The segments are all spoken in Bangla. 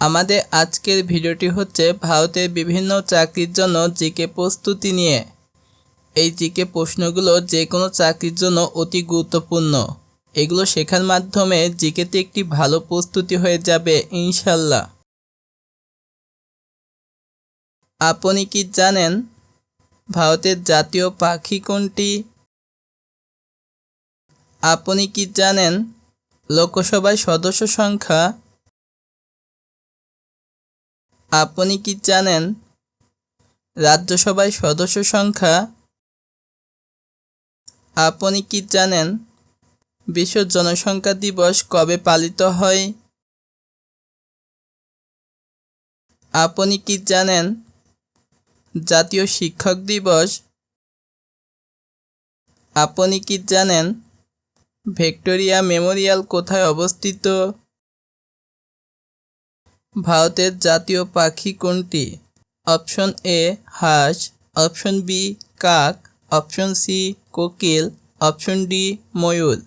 আমাদের আজকের ভিডিওটি হচ্ছে ভারতের বিভিন্ন চাকরির জন্য জিকে প্রস্তুতি নিয়ে। এই জিকে প্রশ্নগুলো যে কোনো চাকরির জন্য অতি গুরুত্বপূর্ণ। এগুলো শেখার মাধ্যমে জিকেতে একটি ভালো প্রস্তুতি হয়ে যাবে ইনশাল্লাহ আপনি কি জানেন ভারতের জাতীয় পাখি কোনটি? আপনি কি জানেন লোকসভায় সদস্য সংখ্যা আপনি কি জানেন রাজ্যসভায় সদস্য সংখ্যা? আপনি কি জানেন বিশ্ব জনসংখ্যা দিবস কবে পালিত হয়? আপনি কি জানেন জাতীয় শিক্ষক দিবস? আপনি কি জানেন ভিক্টোরিয়া মেমোরিয়াল কোথায় অবস্থিত? ভারতের জাতীয় পাখি কোনটি? অপশন এ, হাঁস, অপশন বি, কাক, অপশন সি, কোকিল, অপশন ডি, ময়ূর।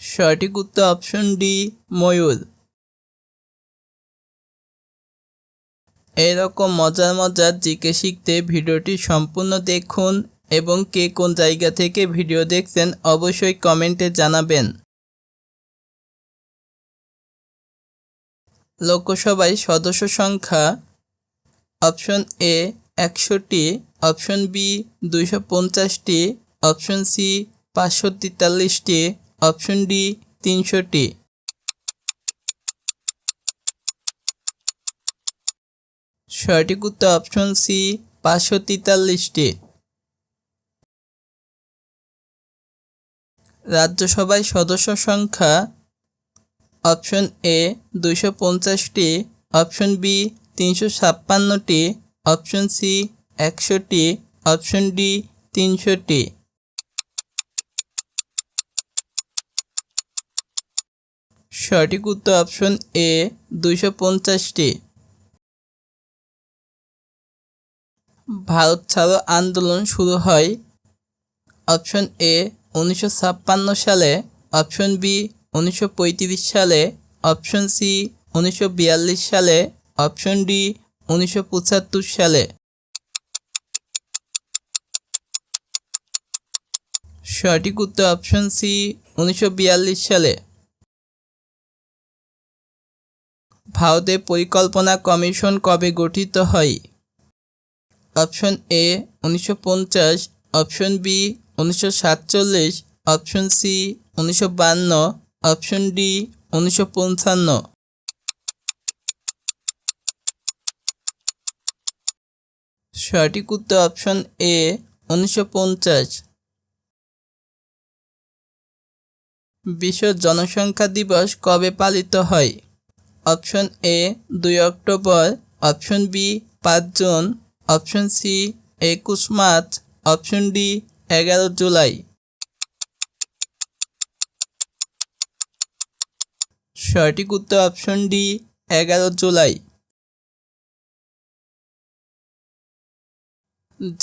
সঠিক উত্তর অপশন ডি, ময়ূর। এরকম মজার মজার জিকে শিখতে ভিডিওটি সম্পূর্ণ দেখুন এবং কে কোন জায়গা থেকে ভিডিও দেখছেন অবশ্যই কমেন্টে জানাবেন। লোকসভায় সদস্য সংখ্যা অপশন এ একশোটি অপশন বি দুইশো পঞ্চাশটি, অপশন সি পাঁচশো তেতাল্লিশটি, অপশন ডি তিনশোটি। সঠিক উত্তর অপশন সি পাঁচশো তেতাল্লিশটি। রাজ্যসভায় সদস্য সংখ্যা অপশন এ দুইশো পঞ্চাশটি, অপশন বি তিনশো ছাপ্পান্নটি, অপশন সি একশোটি, অপশন ডি তিনশোটি। সঠিক উত্তর অপশন এ দুইশো পঞ্চাশটি। ভারত ছাড়ো আন্দোলন শুরু হয়। অপশন এ উনিশশো ছাপ্পান্ন সালে, অপশন বি উনিশশো পঁয়ত্রিশ সালে অপশন সি, উনিশশো বিয়াল্লিশ সালে অপশন ডি, উনিশশো পঁচাত্তর সালে। সঠিক উত্তর অপশন সি, উনিশশো বিয়াল্লিশ সালে। ভারতের পরিকল্পনা কমিশন কবে গঠিত হয়? অপশন এ, উনিশশো পঞ্চাশ, অপশন বি, উনিশশো সাতচল্লিশ, অপশন সি, উনিশশো অপশন ডি উনিশশো পঞ্চান্ন। সঠিক উত্তর অপশন এ উনিশশো পঞ্চাশ। বিশ্ব জনসংখ্যা দিবস কবে পালিত হয়? অপশন এ দুই অক্টোবর। অপশন বি পাঁচ জুন। অপশন সি একুশ মার্চ। অপশন ডি এগারো জুলাই। সঠিক উত্তর অপশন ডি এগারো জুলাই।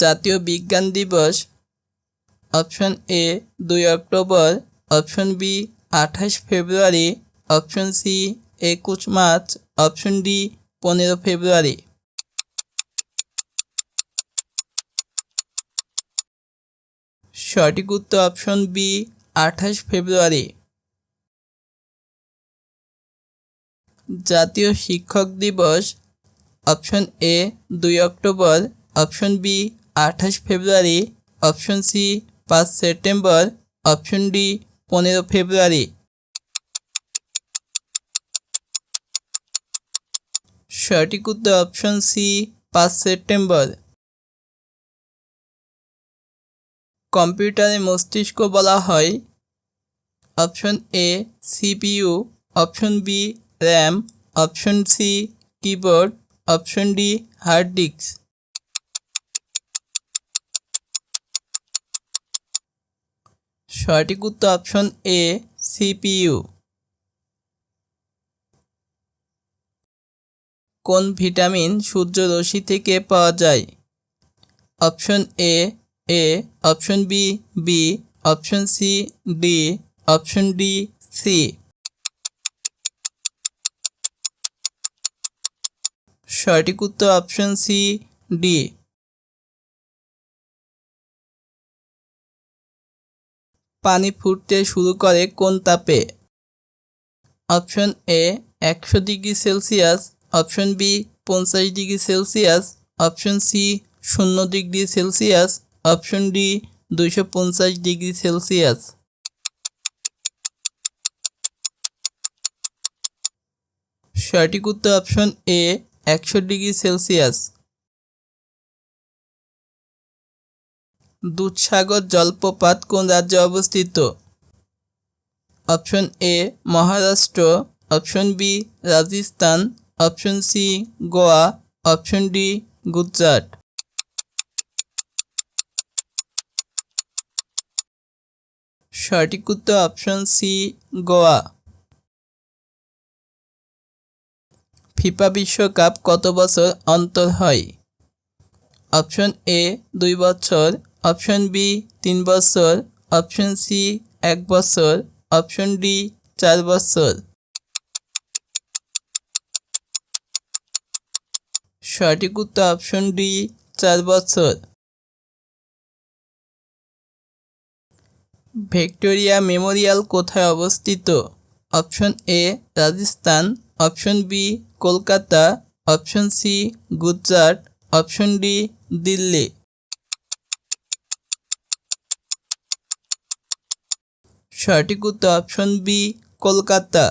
জাতীয় বিজ্ঞান দিবস অপশন এ দুই অক্টোবর। অপশন বি আঠাশ ফেব্রুয়ারি। অপশন সি একুশ মার্চ। অপশন ডি পনেরো ফেব্রুয়ারি। সঠিক উত্তর অপশন বি আঠাশ ফেব্রুয়ারি। জাতীয় শিক্ষক দিবস, অপশন এ দুই অক্টোবর, অপশন বি আঠাশ ফেব্রুয়ারি, অপশন সি পাঁচ সেপ্টেম্বর, অপশন ডি পনেরো ফেব্রুয়ারি। সঠিক উত্তর অপশন সি পাঁচ সেপ্টেম্বর। কম্পিউটারে মস্তিষ্ক বলা হয়। Option A CPU option B RAM, option C, keyboard, option D, hard disk. সঠিক উত্তর অপশন এ, সিপিইউ। কোন ভিটামিন সূর্যরশ্মি থেকে পাওয়া যায়? Option A A, option B B, option C, D, option D, C. সঠিক উত্তর অপশন সি ডি পানি ফুটতে শুরু করে কোন তাপে? অপশন এ একশো ডিগ্রি সেলসিয়াস। অপশন বি পঞ্চাশ ডিগ্রি সেলসিয়াস। অপশন সি শূন্য ডিগ্রি সেলসিয়াস। অপশন ডি দুইশো পঞ্চাশ ডিগ্রি সেলসিয়াস। সঠিক উত্তর অপশন এ একশো ডিগ্রি সেলসিয়াস। দুধসাগর জলপ্রপাত কোন রাজ্যে অবস্থিত? Option A, Maharashtra. Option B, Rajasthan. Option C, Goa. Option D, Gujarat. সঠিক উত্তর অপশন সি, গোয়া। ফিফা বিশ্বকাপ কত বছর অন্তর হয়? অপশন এ, দুই বছর। অপশন বি, তিন বছর। অপশন সি, এক বছর। অপশন ডি, চার বছর। সঠিক উত্তর অপশন ডি, চার বছর। ভিক্টোরিয়া মেমোরিয়াল কোথায় অবস্থিত? Option A Rajasthan, option B Kolkata, option C Gujarat, option D Delhi. সঠিক উত্তর অপশন বি কলকাতা।